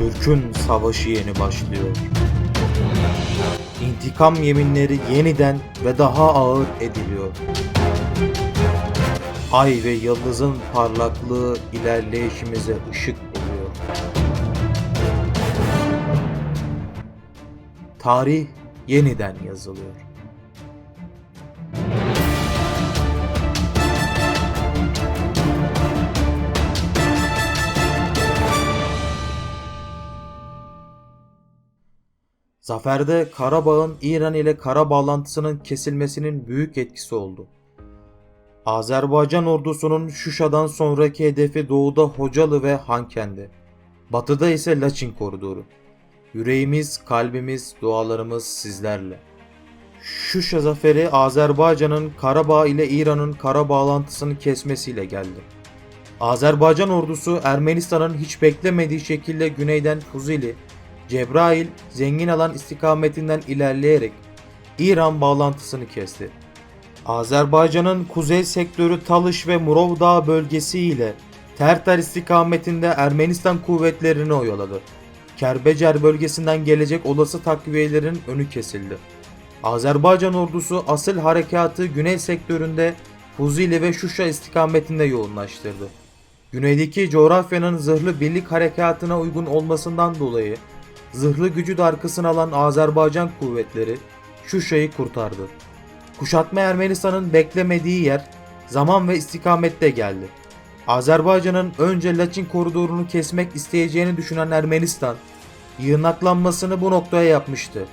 Türk'ün savaşı yeni başlıyor. İntikam yeminleri yeniden ve daha ağır ediliyor. Ay ve yıldızın parlaklığı ilerleyişimize ışık oluyor. Tarih yeniden yazılıyor. Zaferde Karabağ'ın İran ile kara bağlantısının kesilmesinin büyük etkisi oldu. Azerbaycan ordusunun Şuşa'dan sonraki hedefi doğuda Hocalı ve Hanken'di. Batıda ise Laçin koridoru. Yüreğimiz, kalbimiz, dualarımız sizlerle. Şuşa zaferi Azerbaycan'ın Karabağ ile İran'ın kara bağlantısını kesmesiyle geldi. Azerbaycan ordusu Ermenistan'ın hiç beklemediği şekilde güneyden Fuzili, Cebrail, zengin alan istikametinden ilerleyerek İran bağlantısını kesti. Azerbaycan'ın kuzey sektörü Talış ve Murov Dağı bölgesi ile Tertar istikametinde Ermenistan kuvvetlerini oyaladı. Kerbecer bölgesinden gelecek olası takviyelerin önü kesildi. Azerbaycan ordusu asıl harekatı güney sektöründe Fuzili ve Şuşa istikametinde yoğunlaştırdı. Güneydeki coğrafyanın zırhlı birlik harekatına uygun olmasından dolayı zırhlı gücü de arkasına alan Azerbaycan kuvvetleri Şuşa'yı kurtardı. Kuşatma Ermenistan'ın beklemediği yer zaman ve istikamette geldi. Azerbaycan'ın önce Laçin koridorunu kesmek isteyeceğini düşünen Ermenistan, yığınaklanmasını bu noktaya yapmıştı.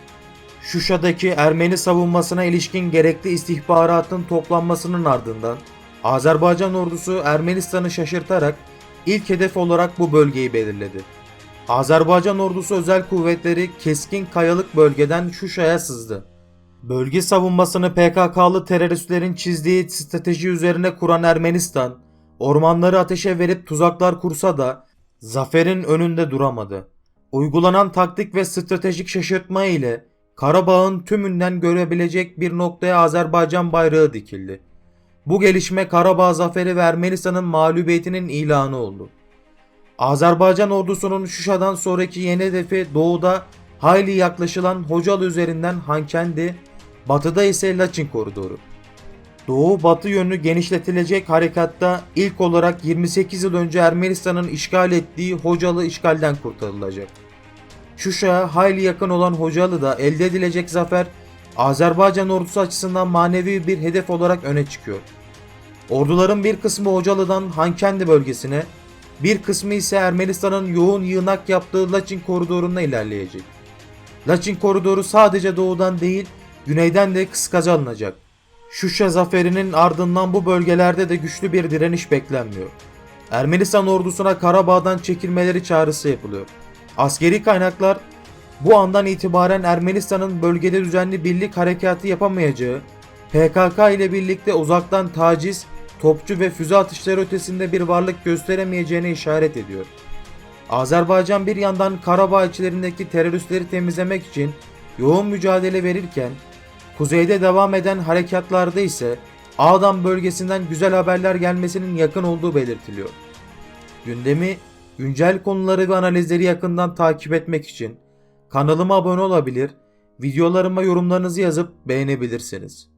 Şuşa'daki Ermeni savunmasına ilişkin gerekli istihbaratın toplanmasının ardından Azerbaycan ordusu Ermenistan'ı şaşırtarak ilk hedef olarak bu bölgeyi belirledi. Azerbaycan ordusu özel kuvvetleri keskin kayalık bölgeden Şuşa'ya sızdı. Bölge savunmasını PKK'lı teröristlerin çizdiği strateji üzerine kuran Ermenistan, ormanları ateşe verip tuzaklar kursa da zaferin önünde duramadı. Uygulanan taktik ve stratejik şaşırtma ile Karabağ'ın tümünden görebilecek bir noktaya Azerbaycan bayrağı dikildi. Bu gelişme Karabağ zaferi ve Ermenistan'ın mağlubiyetinin ilanı oldu. Azerbaycan ordusunun Şuşa'dan sonraki yeni hedefi doğuda hayli yaklaşılan Hocalı üzerinden Hankendi, batıda ise Laçin koridoru. Doğu batı yönlü genişletilecek harekatta ilk olarak 28 yıl önce Ermenistan'ın işgal ettiği Hocalı işgalden kurtarılacak. Şuşa'ya hayli yakın olan Hocalı'da elde edilecek zafer Azerbaycan ordusu açısından manevi bir hedef olarak öne çıkıyor. Orduların bir kısmı Hocalı'dan Hankendi bölgesine, bir kısmı ise Ermenistan'ın yoğun yığınak yaptığı Laçin koridoruna ilerleyecek. Laçin koridoru sadece doğudan değil, güneyden de kıskaca alınacak. Şuşa zaferinin ardından bu bölgelerde de güçlü bir direniş beklenmiyor. Ermenistan ordusuna Karabağ'dan çekilmeleri çağrısı yapılıyor. Askeri kaynaklar bu andan itibaren Ermenistan'ın bölgede düzenli birlik harekatı yapamayacağı, PKK ile birlikte uzaktan taciz, topçu ve füze atışları ötesinde bir varlık gösteremeyeceğine işaret ediyor. Azerbaycan bir yandan Karabağ içlerindeki teröristleri temizlemek için yoğun mücadele verirken, kuzeyde devam eden harekatlarda ise Ağdam bölgesinden güzel haberler gelmesinin yakın olduğu belirtiliyor. Gündemi, güncel konuları ve analizleri yakından takip etmek için kanalıma abone olabilir, videolarıma yorumlarınızı yazıp beğenebilirsiniz.